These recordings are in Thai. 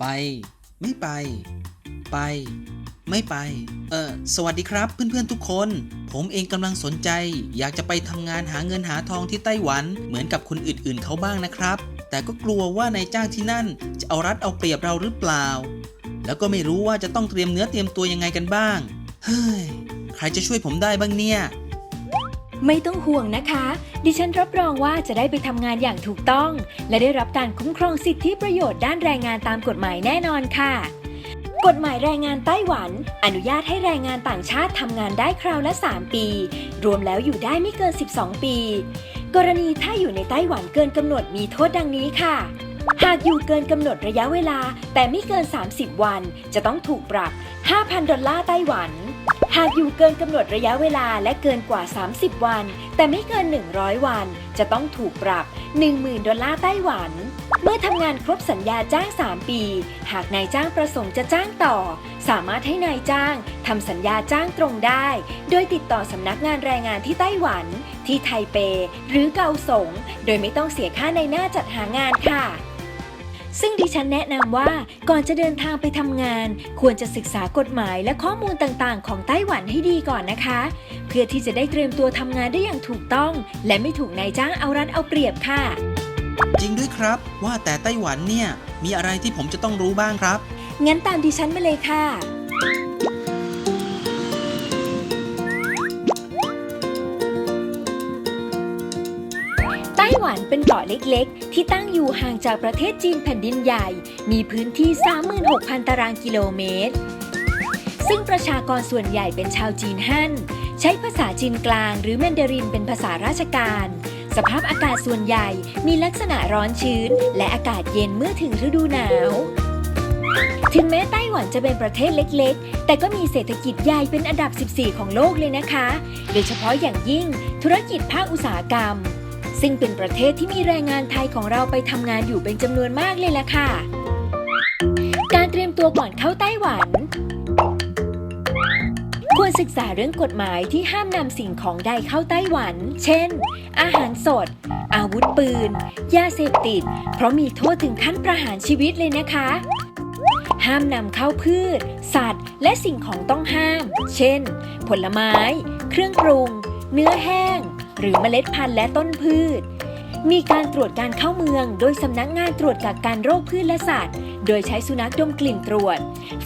ไป ไม่ไป ไป ไม่ไป เออสวัสดีครับเพื่อนๆทุกคน ผมเองกำลังสนใจ อยากจะไปทำงานหาเงินหาทองที่ไต้หวันเหมือนกับคนอื่นๆเขาบ้างนะครับ แต่ก็กลัวว่านายจ้างที่นั่น จะเอารัดเอาเปรียบเราหรือเปล่า แล้วก็ไม่รู้ว่าจะต้องเตรียมเนื้อเตรียมตัวยังไงกันบ้าง เฮ้ย ใครจะช่วยผมได้บ้างเนี่ย ไม่ต้องห่วงนะคะ ดิฉันรับรองว่าจะได้ไปทำงานอย่างถูกต้อง และได้รับการคุ้มครองสิทธิประโยชน์ด้านแรงงานตามกฎหมายแน่นอนค่ะ กฎหมายแรงงานไต้หวัน อนุญาตให้แรงงานต่างชาติทำงานได้คราวละ 3 ปี รวมแล้วอยู่ได้ไม่เกิน 12 ปี กรณีถ้าอยู่ในไต้หวันเกินกำหนดมีโทษดังนี้ค่ะหากอยู่เกินกำหนดระยะเวลาแต่ไม่เกิน 30 วัน จะต้องถูกปรับ 5,000 ดอลลาร์ไต้หวัน หากอยู่เกินกำหนดระยะเวลาและเกินกว่า 30 วัน แต่ไม่เกิน 100 วัน จะต้องถูกปรับ 10,000 ดอลลาร์ไต้หวัน เมื่อทำงานครบสัญญาจ้าง 3 ปี หากนายจ้างประสงค์จะจ้างต่อ สามารถให้นายจ้างทำสัญญาจ้างตรงได้ โดยติดต่อสำนักงานแรงงานที่ไต้หวัน ที่ไทเป หรือเกาสง โดยไม่ต้องเสียค่าในหน้าจัดหางานค่ะ ซึ่งดิฉันแนะนำว่าก่อนจะเดินทางไปทำงาน ควรจะศึกษากฎหมายและข้อมูลต่างๆ ของไต้หวันให้ดีก่อนนะคะ เพื่อที่จะได้เตรียมตัวทำงานได้อย่างถูกต้อง และไม่ถูกนายจ้างเอารัดเอาเปรียบค่ะ จริงด้วยครับ ว่าแต่ไต้หวันเนี่ย มีอะไรที่ผมจะต้องรู้บ้างครับ งั้นตามดิฉันมาเลยค่ะ หวันเป็นเกาะเล็กๆ ที่ตั้งอยู่ห่างจากประเทศจีนแผ่นดินใหญ่ มีพื้นที่ 36,000 ตารางกิโลเมตร ซึ่งประชากรส่วนใหญ่เป็นชาวจีนฮั่น ใช้ภาษาจีนกลางหรือแมนดารินเป็นภาษาราชการ สภาพอากาศส่วนใหญ่มีลักษณะร้อนชื้น และอากาศเย็นเมื่อถึงฤดูหนาว ถึงแม้ไต้หวันจะเป็นประเทศเล็ก ๆ แต่ก็มีเศรษฐกิจใหญ่เป็นอันดับ 14 ของโลกเลยนะคะ โดยเฉพาะอย่างยิ่งธุรกิจภาคอุตสาหกรรม ซึ่งเป็นประเทศที่มีแรงงานไทยของเราไปทำงานอยู่เป็นจำนวนมากเลยล่ะค่ะ การเตรียมตัวก่อนเข้าไต้หวัน ควรศึกษาเรื่องกฎหมายที่ห้ามนำสิ่งของใดเข้าไต้หวัน เช่น อาหารสด อาวุธปืน ยาเสพติด เพราะมีโทษถึงขั้นประหารชีวิตเลยนะคะห้ามนำเข้าพืช สัตว์ และสิ่งของต้องห้าม เช่น ผลไม้ เครื่องปรุง เนื้อแห้ง รือเมล็ดพันธุ์และต้นพืช มีการตรวจการเข้าเมือง โดยสำนักงานตรวจกักกันโรคพืชและสัตว์ โดยใช้สุนัขดมกลิ่นตรวจ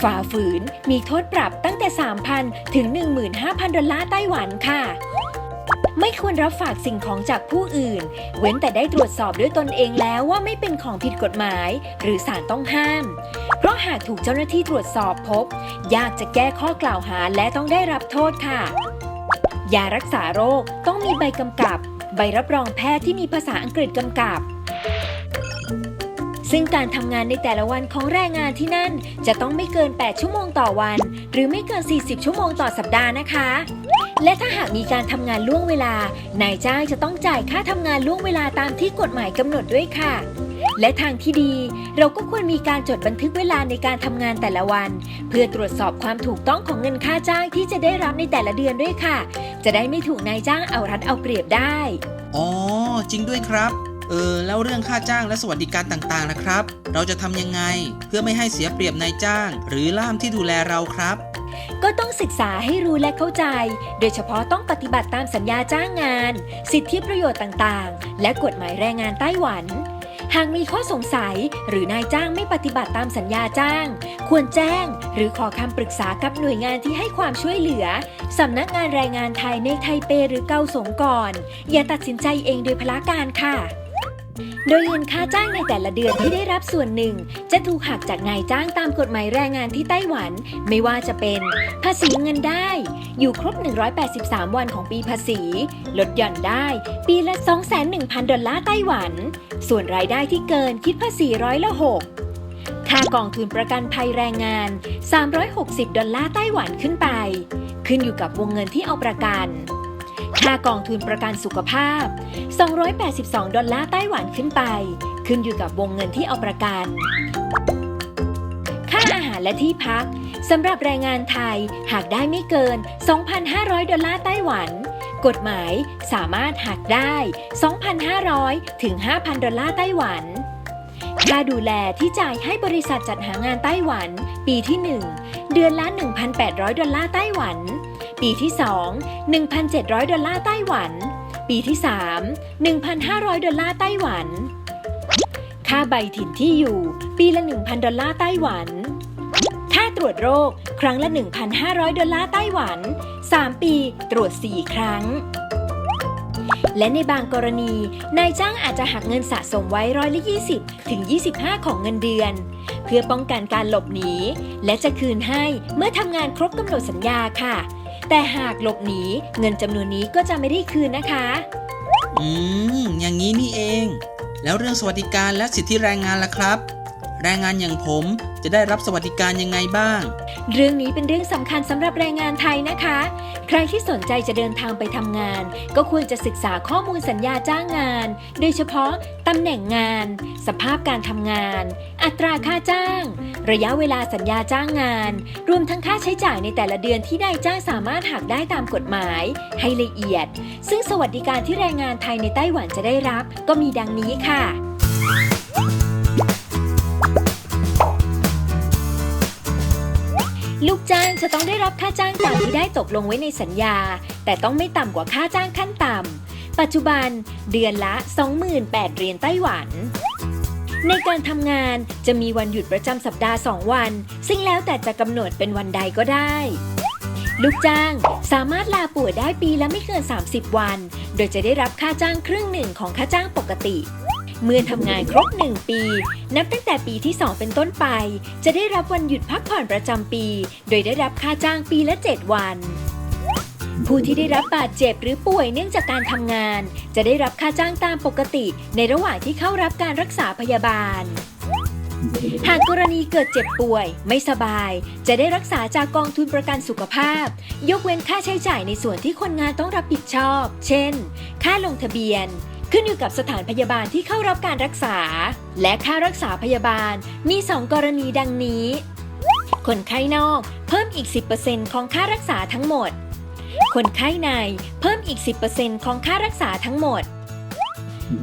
ฝ่าฝืน มีโทษปรับตั้งแต่ 3,000 ถึง 15,000 ดอลลาร์ไต้หวันค่ะไม่ควรรับฝากสิ่งของจากผู้อื่น เว้นแต่ได้ตรวจสอบด้วยตนเองแล้วว่าไม่เป็นของผิดกฎหมาย หรือสารต้องห้าม เพราะหากถูกเจ้าหน้าที่ตรวจสอบพบ ยากจะแก้ข้อกล่าวหาและต้องได้รับโทษค่ะ ยารักษาโรคต้องมีใบกำกับ ใบรับรองแพทย์ที่มีภาษาอังกฤษกำกับ ซึ่งการทำงานในแต่ละวันของแรงงานที่นั่น จะต้องไม่เกิน 8 ชั่วโมงต่อวัน หรือไม่เกิน 40 ชั่วโมงต่อสัปดาห์นะคะ และถ้าหากมีการทำงานล่วงเวลา นายจ้างจะต้องจ่ายค่าทำงานล่วงเวลาตามที่กฎหมายกำหนดด้วยค่ะ และทางที่ดี เราก็ควรมีการจดบันทึกเวลาในการทำงานแต่ละวัน เพื่อตรวจสอบความถูกต้องของเงินค่าจ้างที่จะได้รับในแต่ละเดือนด้วยค่ะ จะได้ไม่ถูกนายจ้างเอารัดเอาเปรียบได้ อ๋อ จริงด้วยครับ เออ แล้วเรื่องค่าจ้างและสวัสดิการต่างๆนะครับ เราจะทำยังไง เพื่อไม่ให้เสียเปรียบนายจ้าง หรือล่ามที่ดูแลเราครับก็ต้องศึกษาให้รู้และเข้าใจ โดยเฉพาะต้องปฏิบัติตามสัญญาจ้างงาน สิทธิประโยชน์ต่างๆ และกฎหมายแรงงานไต้หวัน หากมีข้อสงสัยหรือนายจ้างไม่ปฏิบัติตามสัญญาจ้าง ควรแจ้ง หรือขอคำปรึกษากับหน่วยงานที่ให้ความช่วยเหลือสำนักงานแรงงานไทยในไทเปหรือเกาสงก่อน อย่าตัดสินใจเองโดยพละการค่ะ โดยเงินค่าจ้างในแต่ละเดือนที่ได้รับส่วนหนึ่ง จะถูกหักจากนายจ้างตามกฎหมายแรงงานที่ไต้หวัน ไม่ว่าจะเป็น ภาษีเงินได้ อยู่ครบ 183 วันของปีภาษี ลดหย่อนได้ ปีละ 2,100,000ดอลลาร์ไต้หวัน ส่วนรายได้ที่เกินคิดภาษีร้อยละ 6ค่ากองทุนประกันภัยแรงงาน 360 ดอลลาร์ไต้หวันขึ้นไป ขึ้นอยู่กับวงเงินที่เอาประกัน ค่ากองทุนประกันสุขภาพ 282 ดอลลาร์ไต้หวันขึ้นไป ขึ้นอยู่กับวงเงินที่เอาประกัน ค่าอาหารและที่พักสำหรับแรงงานไทยหากได้ไม่เกิน 2,500 ดอลลาร์ไต้หวัน กฎหมายสามารถหักได้ 2,500 ถึง 5,000 ดอลลาร์ไต้หวัน ค่าดูแลที่จ่ายให้บริษัทจัดหางานไต้หวัน ปีที่ 1 เดือนละ 1,800 ดอลลาร์ไต้หวัน ปีที่ 2 1,700 ดอลลาร์ไต้หวัน ปีที่ 3 1,500 ดอลลาร์ไต้หวัน ค่าใบถิ่นที่อยู่ ปีละ 1,000 ดอลลาร์ไต้หวัน ค่าตรวจโรค ครั้งละ 1,500 ดอลลาร์ไต้หวัน 3 ปีตรวจ 4 ครั้งและในบางกรณี นายจ้างอาจจะหักเงินสะสมไว้ร้อยละ20 ถึง 25 ของเงินเดือน เพื่อป้องกันการหลบหนี และจะคืนให้เมื่อทำงานครบกำหนดสัญญาค่ะ แต่หากหลบหนีเงินจำนวนนี้ก็จะไม่ได้คืนนะคะ อืม อย่างนี้นี่เอง แล้วเรื่องสวัสดิการและสิทธิแรงงานล่ะครับ แรงงานอย่างผมจะได้รับสวัสดิการยังไงบ้าง เรื่องนี้เป็นเรื่องสำคัญสำหรับแรงงานไทยนะคะ ใครที่สนใจจะเดินทางไปทำงาน ก็ควรจะศึกษาข้อมูลสัญญาจ้างงาน โดยเฉพาะตำแหน่งงาน สภาพการทำงาน อัตราค่าจ้าง ระยะเวลาสัญญาจ้างงาน รวมทั้งค่าใช้จ่ายในแต่ละเดือนที่นายจ้างสามารถหักได้ตามกฎหมาย ให้ละเอียด ซึ่งสวัสดิการที่แรงงานไทยในไต้หวันจะได้รับ ก็มีดังนี้ค่ะลูกจ้างจะต้องได้รับค่าจ้างตามที่ได้ตกลงไว้ในสัญญา แต่ต้องไม่ต่ำกว่าค่าจ้างขั้นต่ำ ปัจจุบันเดือนละ 28,000เหรียญไต้หวัน ในการทำงานจะมีวันหยุดประจำสัปดาห์ 2 วัน ซึ่งแล้วแต่จะกำหนดเป็นวันใดก็ได้ ลูกจ้างสามารถลาป่วยได้ปีละไม่เกิน 30 วัน โดยจะได้รับค่าจ้างครึ่งหนึ่งของค่าจ้างปกติ เมื่อทำงานครบ 1 ปี นับตั้งแต่ปีที่ 2 เป็นต้นไป จะได้รับวันหยุดพักผ่อนประจำปี โดยได้รับค่าจ้างปีละ 7 วัน ผู้ที่ได้รับบาดเจ็บหรือป่วยเนื่องจากการทำงาน จะได้รับค่าจ้างตามปกติ ในระหว่างที่เข้ารับการรักษาพยาบาล หากกรณีเกิดเจ็บป่วย ไม่สบาย จะได้รักษาจากกองทุนประกันสุขภาพ ยกเว้นค่าใช้จ่ายในส่วนที่คนงานต้องรับผิดชอบ เช่น ค่าลงทะเบียน ขึ้นอยู่กับสถานพยาบาลที่เข้ารับการรักษา และค่ารักษาพยาบาลมี 2 กรณีดังนี้ คนไข้นอกเพิ่มอีก 10%ของค่ารักษาทั้งหมด คนไข้ในเพิ่มอีก 10%ของค่ารักษาทั้งหมด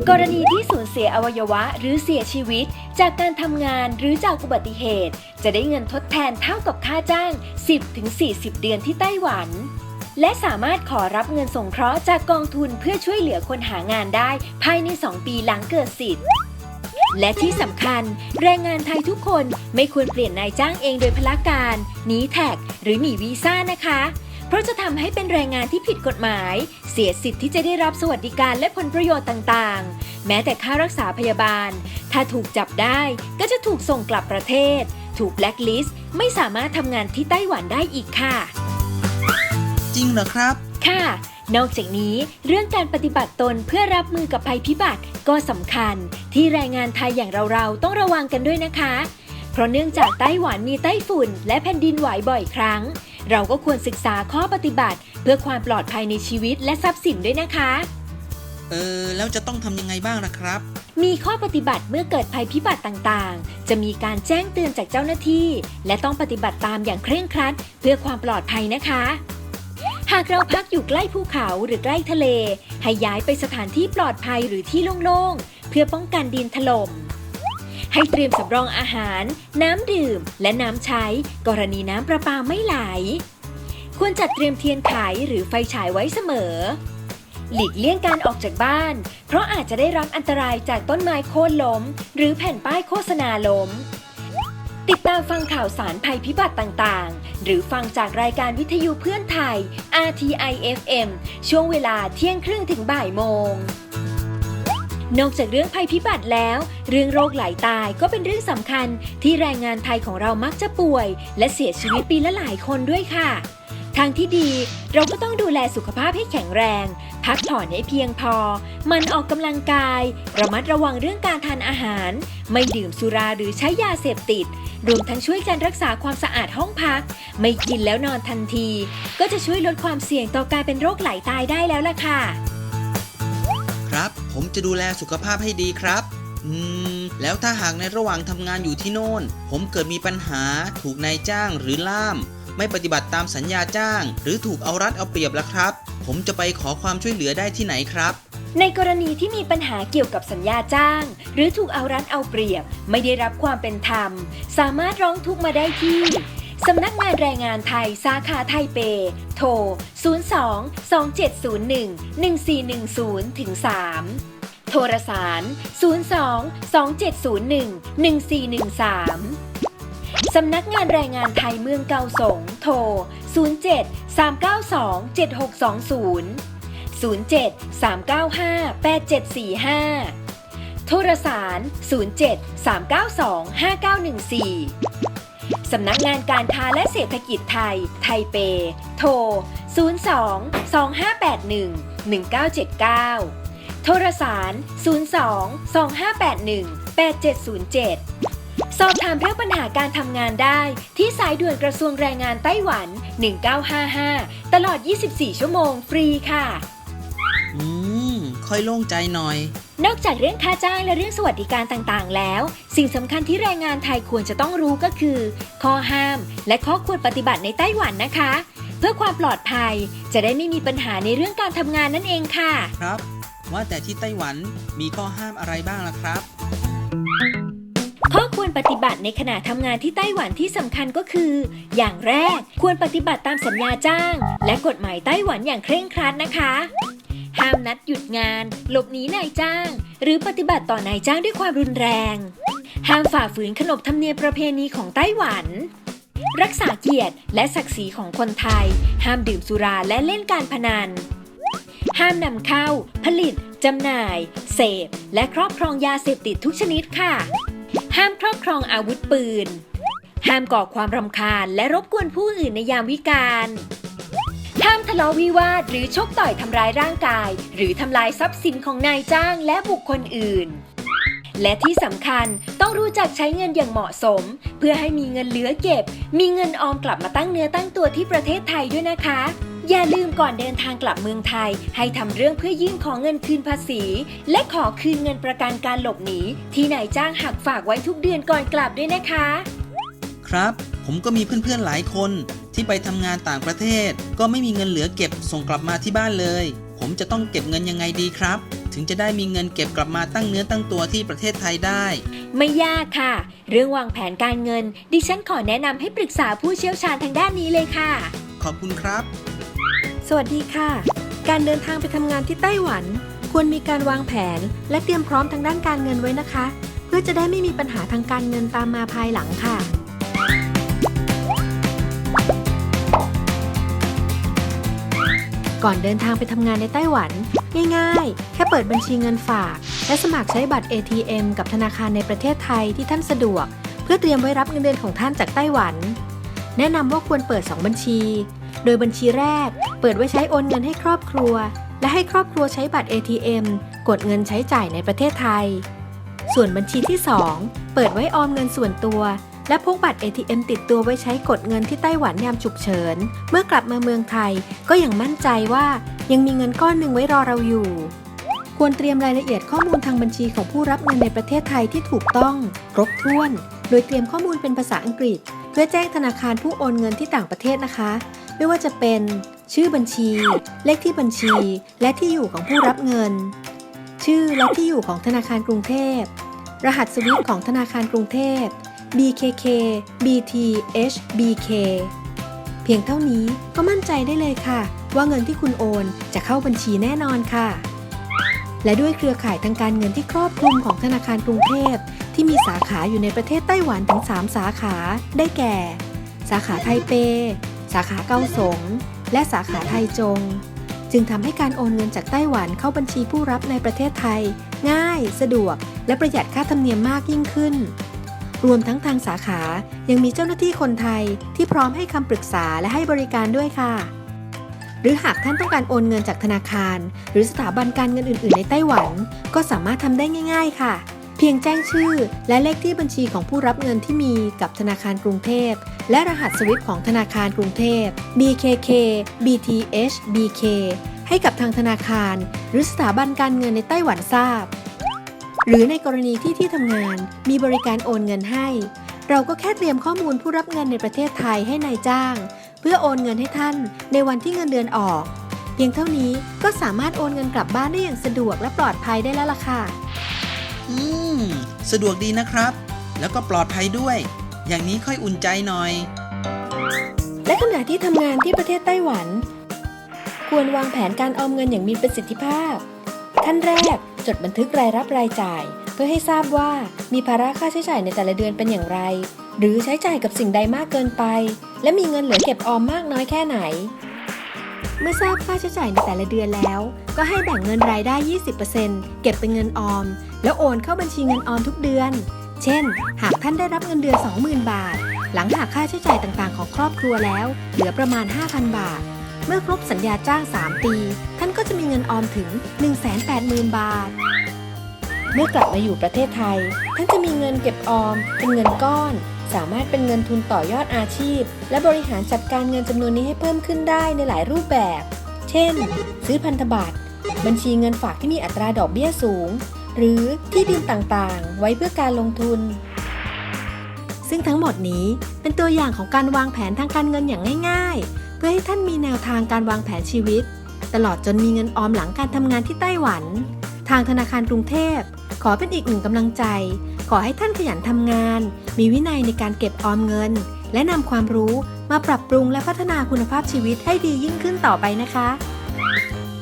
กรณีที่สูญเสียอวัยวะหรือเสียชีวิต จากการทำงานหรือจากอุบัติเหตุ จะได้เงินทดแทนเท่ากับค่าจ้าง 10-40 เดือนที่ไต้หวัน และสามารถขอรับเงินสงเคราะห์จากกองทุนเพื่อช่วยเหลือคนหางานได้ภายใน 2 ปีหลังเกิดสิทธิ์และที่สำคัญ แรงงานไทยทุกคนไม่ควรเปลี่ยนนายจ้างเองโดยพละการหนีแท็ก หรือหนีวีซ่านะคะ เพราะจะทำให้เป็นแรงงานที่ผิดกฎหมาย เสียสิทธิ์ที่จะได้รับสวัสดิการและผลประโยชน์ต่างๆ แม้แต่ค่ารักษาพยาบาล ถ้าถูกจับได้ก็จะถูกส่งกลับประเทศ ถูกแบล็คลิสต์ไม่สามารถทำงานที่ไต้หวันได้อีกค่ะ จริงเหรอครับ ค่ะ นอกจากนี้เรื่องการปฏิบัติตนเพื่อรับมือกับภัยพิบัติก็สำคัญ ที่แรงงานไทยอย่างเราๆต้องระวังกันด้วยนะคะ เพราะเนื่องจากไต้หวันมีไต้ฝุ่น และแผ่นดินไหวบ่อยครั้ง เราก็ควรศึกษาข้อปฏิบัติ เพื่อความปลอดภัยในชีวิตและทรัพย์สินด้วยนะคะ เออ แล้วจะต้องทำยังไงบ้างล่ะครับ มีข้อปฏิบัติเมื่อเกิดภัยพิบัติต่างๆ จะมีการแจ้งเตือนจากเจ้าหน้าที่ และต้องปฏิบัติตามอย่างเคร่งครัด เพื่อความปลอดภัยนะคะ หากเราพักอยู่ใกล้ภูเขาหรือใกล้ทะเล ให้ย้ายไปสถานที่ปลอดภัยหรือที่โล่งๆ เพื่อป้องกันดินถล่ม ให้เตรียมสำรองอาหาร น้ำดื่ม และน้ำใช้ กรณีน้ำประปาไม่ไหล ควรจัดเตรียมเทียนไขหรือไฟฉายไว้เสมอ หลีกเลี่ยงการออกจากบ้าน เพราะอาจจะได้รับอันตรายจากต้นไม้โค่นล้ม หรือแผ่นป้ายโฆษณาล้ม ติดตามฟังข่าวสารภัยพิบัติต่างๆ หรือฟังจากรายการวิทยุเพื่อนไทย RTI FM ช่วงเวลาเที่ยงครึ่งถึงบ่ายโมง นอกจากเรื่องภัยพิบัติแล้ว เรื่องโรคไหลตายก็เป็นเรื่องสำคัญที่แรงงานไทยของเรามักจะป่วย และเสียชีวิตปีละหลายคนด้วยค่ะ ทางที่ดีเราก็ต้องดูแลสุขภาพให้แข็งแรง พักผ่อนให้เพียงพอ มันออกกำลังกาย ระมัดระวังเรื่องการทานอาหาร ไม่ดื่มสุราหรือใช้ยาเสพติด รวมทั้งช่วยกันรักษาความสะอาดห้องพัก ไม่กินแล้วนอนทันที ก็จะช่วยลดความเสี่ยงต่อการเป็นโรคไหลตายได้แล้วล่ะค่ะ ครับ ผมจะดูแลสุขภาพให้ดีครับ อืม แล้วถ้าหากในระหว่างทำงานอยู่ที่โน่น ผมเกิดมีปัญหา ถูกนายจ้างหรือล่าม ไม่ปฏิบัติตามสัญญาจ้าง หรือถูกเอารัดเอาเปรียบล่ะครับ ผมจะไปขอความช่วยเหลือได้ที่ไหนครับในกรณีที่มีปัญหาเกี่ยวกับสัญญาจ้าง หรือถูกเอารัดเอาเปรียบ ไม่ได้รับความเป็นธรรม สามารถร้องทุกข์มาได้ที่ สำนักงานแรงงานไทยสาขาไทเป โทร 02 2701 1410ถึง3โทรสาร 02 2701 1413 สำนักงานแรงงานไทยเมืองเกาสง โทร 07 392 7620 07 395 8745 โทรสาร 07 392 5914 สำนักงานการค้าและเศรษฐกิจไทย ไทเป โทร 02 2581 1979 โทรสาร 02 2581 8707 สอบถามเรื่องปัญหาการทำงานได้ที่สายด่วนกระทรวงแรงงานไต้หวัน 1955 ตลอด 24 ชั่วโมงฟรีค่ะ ค่อยโล่งใจหน่อย นอกจากเรื่องค่าจ้างและเรื่องสวัสดิการต่างๆ แล้ว สิ่งสำคัญที่แรงงานไทยควรจะต้องรู้ก็คือ ข้อห้าม และข้อควรปฏิบัติในไต้หวันนะคะ เพื่อความปลอดภัยจะได้ไม่มีปัญหาในเรื่องการทำงานนั่นเองค่ะ ครับ ว่าแต่ที่ไต้หวันมีข้อห้ามอะไรบ้างล่ะครับ ข้อควรปฏิบัติในขณะทำงานที่ไต้หวันที่สำคัญก็คือ อย่างแรกควรปฏิบัติตามสัญญาจ้าง และกฎหมายไต้หวันอย่างเคร่งครัดนะคะ ห้ามนัดหยุดงาน หลบหนีนายจ้าง หรือปฏิบัติต่อนายจ้างด้วยความรุนแรง ห้ามฝ่าฝืนขนบธรรมเนียมประเพณีของไต้หวัน รักษาเกียรติและศักดิ์ศรีของคนไทย ห้ามดื่มสุราและเล่นการพนัน ห้ามนำเข้า ผลิตจำหน่าย เสพ และครอบครองยาเสพติดทุกชนิดค่ะ ห้ามครอบครองอาวุธปืน ห้ามก่อความรำคาญและรบกวนผู้อื่นในยามวิกาล ห้ามทะเลาะวิวาทหรือชกต่อยทำร้ายร่างกาย หรือทำลายทรัพย์สินของนายจ้างและบุคคลอื่น และที่สำคัญต้องรู้จักใช้เงินอย่างเหมาะสม เพื่อให้มีเงินเหลือเก็บ มีเงินออมกลับมาตั้งเนื้อตั้งตัวที่ประเทศไทยด้วยนะคะ อย่าลืมก่อนเดินทางกลับเมืองไทย ให้ทำเรื่องเพื่อยื่นขอเงินคืนภาษี และขอคืนเงินประกันการหลบหนีที่นายจ้างหักฝากไว้ทุกเดือนก่อนกลับด้วยนะคะ ครับ ผมก็มีเพื่อนๆหลายคนที่ไปทำงานต่างประเทศ ก็ไม่มีเงินเหลือเก็บส่งกลับมาที่บ้านเลย ผมจะต้องเก็บเงินยังไงดีครับ ถึงจะได้มีเงินเก็บกลับมาตั้งเนื้อตั้งตัวที่ประเทศไทยได้ ไม่ยากค่ะ เรื่องวางแผนการเงิน ดิฉันขอแนะนำให้ปรึกษาผู้เชี่ยวชาญทางด้านนี้เลยค่ะ ขอบคุณครับ สวัสดีค่ะ การเดินทางไปทำงานที่ไต้หวัน ควรมีการวางแผน และเตรียมพร้อมทางด้านการเงินไว้นะคะ เพื่อจะได้ไม่มีปัญหาทางการเงินตามมาภายหลังค่ะ ก่อนเดินทางไปทำงานในไต้หวัน ง่ายๆ แค่เปิดบัญชีเงินฝาก และสมัครใช้บัตร ATM กับธนาคารในประเทศไทยที่ท่านสะดวก เพื่อเตรียมไว้รับเงินเดือนของท่านจากไต้หวัน แนะนำว่าควรเปิด 2 บัญชี โดยบัญชีแรก เปิดไว้ใช้โอนเงินให้ครอบครัว และให้ครอบครัวใช้บัตร ATM กดเงินใช้จ่ายในประเทศไทย ส่วนบัญชีที่ 2 เปิดไว้ออมเงินส่วนตัว และพกบัตร ATM ติดตัวไว้ใช้กดเงินที่ไต้หวันยามฉุกเฉิน เมื่อกลับมาเมืองไทย ก็ยังมั่นใจว่ายังมีเงินก้อนหนึ่งไว้รอเราอยู่ ควรเตรียมรายละเอียดข้อมูลทางบัญชีของผู้รับเงินในประเทศไทยที่ถูกต้องครบถ้วน โดยเตรียมข้อมูลเป็นภาษาอังกฤษ เพื่อแจ้งธนาคารผู้โอนเงินที่ต่างประเทศนะคะ ไม่ว่าจะเป็นชื่อบัญชี เลขที่บัญชี และที่อยู่ของผู้รับเงิน ชื่อและที่อยู่ของธนาคารกรุงเทพ รหัสสวิตของธนาคารกรุงเทพ BKK BT HBK เพียงเท่านี้ก็มั่นใจได้เลยค่ะ ว่าเงินที่คุณโอนจะเข้าบัญชีแน่นอนค่ะ และด้วยเครือข่ายทางการเงินที่ครอบคลุมของธนาคารกรุงเทพ ที่มีสาขาอยู่ในประเทศไต้หวันถึง 3 สาขาได้แก่ สาขาไทเป สาขาเกาสง และสาขาไทจง จึงทำให้การโอนเงินจากไต้หวันเข้าบัญชีผู้รับในประเทศไทย ง่าย สะดวก และประหยัดค่าธรรมเนียมมากยิ่งขึ้น รวมทั้งทางสาขา ยังมีเจ้าหน้าที่คนไทยที่พร้อมให้คำปรึกษาและให้บริการด้วยค่ะ หรือหากท่านต้องการโอนเงินจากธนาคาร หรือสถาบันการเงินอื่น ๆ ในไต้หวัน ก็สามารถทำได้ง่าย ๆ ค่ะ เพียงแจ้งชื่อ และเลขที่บัญชีของผู้รับเงินที่มีกับธนาคารกรุงเทพ และรหัสสวิตของธนาคารกรุงเทพ BKK BTH BK ให้กับทางธนาคาร หรือสถาบันการเงินในไต้หวันทราบ หรือในกรณีที่ที่ทำงานมีบริการโอนเงินให้ เราก็แค่เตรียมข้อมูลผู้รับเงินในประเทศไทยให้นายจ้าง เพื่อโอนเงินให้ท่านในวันที่เงินเดือนออก เพียงเท่านี้ก็สามารถโอนเงินกลับบ้านได้อย่างสะดวกและปลอดภัยได้แล้วล่ะค่ะ อืม สะดวกดีนะครับ แล้วก็ปลอดภัยด้วย อย่างนี้ค่อยอุ่นใจหน่อย และขณะที่ทำงานที่ประเทศไต้หวัน ควรวางแผนการออมเงินอย่างมีประสิทธิภาพ ขั้นแรก จดบันทึกรายรับรายจ่าย เพื่อให้ทราบว่ามีภาระค่าใช้จ่ายในแต่ละเดือนเป็นอย่างไร หรือใช้จ่ายกับสิ่งใดมากเกินไป และมีเงินเหลือเก็บออมมากน้อยแค่ไหน เมื่อทราบค่าใช้จ่ายในแต่ละเดือนแล้ว ก็ให้แบ่งเงินรายได้ 20%เก็บเป็นเงินออม แล้วโอนเข้าบัญชีเงินออมทุกเดือน เช่น หากท่านได้รับเงินเดือน 20,000 บาท หลังหักค่าใช้จ่ายต่างๆ ของครอบครัวแล้ว เหลือประมาณ 5,000 บาท เมื่อครบสัญญาจ้าง 3 ปีท่าน ก็จะมีเงินออมถึง 180,000 บาท เมื่อกลับมาอยู่ประเทศไทย ท่านจะมีเงินเก็บออม เป็นเงินก้อน สามารถเป็นเงินทุนต่อยอดอาชีพ และบริหารจัดการเงินจำนวนนี้ให้เพิ่มขึ้นได้ในหลายรูปแบบ เช่น ซื้อพันธบัตร บัญชีเงินฝากที่มีอัตราดอกเบี้ยสูง หรือที่ดินต่างๆ ไว้เพื่อการลงทุน ซึ่งทั้งหมดนี้เป็นตัวอย่างของการวางแผนทางการเงินอย่างง่าย ๆ เพื่อให้ท่านมีแนวทางการวางแผนชีวิต ตลอดจนมีเงินออมหลังการทำงานที่ไต้หวัน ทางธนาคารกรุงเทพ ขอเป็นอีกหนึ่งกำลังใจ ขอให้ท่านขยันทำงาน มีวินัยในการเก็บออมเงิน และนำความรู้มาปรับปรุงและพัฒนาคุณภาพชีวิตให้ดียิ่งขึ้นต่อไปนะคะ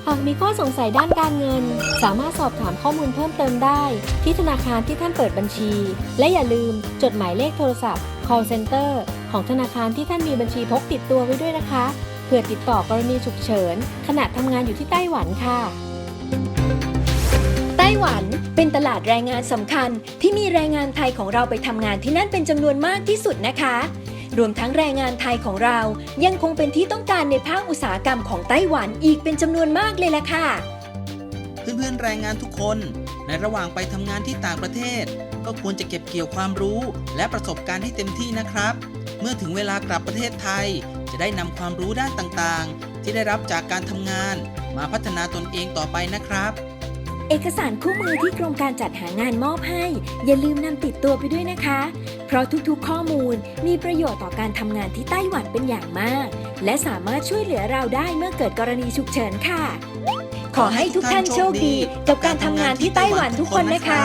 หากมีข้อสงสัยด้านการเงิน สามารถสอบถามข้อมูลเพิ่มเติมได้ ที่ธนาคารที่ท่านเปิดบัญชี และอย่าลืมจดหมายเลขโทรศัพท์ call center ของธนาคารที่ท่านมีบัญชีพกติดตัวไว้ด้วยนะคะ พื่อติดต่อกรณีฉุกเฉิน ขณะทำงานอยู่ที่ไต้หวันค่ะ ไต้หวันเป็นตลาดแรงงานสำคัญ ที่มีแรงงานไทยของเราไปทำงานที่นั่นเป็นจำนวนมากที่สุดนะคะ รวมทั้งแรงงานไทยของเรายังคงเป็นที่ต้องการในภาคอุตสาหกรรมของไต้หวันอีกเป็นจำนวนมากเลยล่ะค่ะ เพื่อนๆแรงงานทุกคนในระหว่างไปทำงานที่ต่างประเทศ ก็ควรจะเก็บเกี่ยวความรู้ และประสบการณ์ที่เต็มที่นะครับ เมื่อถึงเวลากลับประเทศไทย จะได้นำความรู้ด้านต่างๆ ที่ได้รับจากการทำงานมาพัฒนาตนเองต่อไปนะครับ เอกสารคู่มือที่กรมการจัดหางานมอบให้ อย่าลืมนำติดตัวไปด้วยนะคะ เพราะทุกๆ ข้อมูลมีประโยชน์ต่อการทำงานที่ไต้หวันเป็นอย่างมาก และสามารถช่วยเหลือเราได้เมื่อเกิดกรณีฉุกเฉินค่ะ ขอให้ทุกท่านโชคดี กับการทำงานที่ไต้หวันทุกคนนะคะ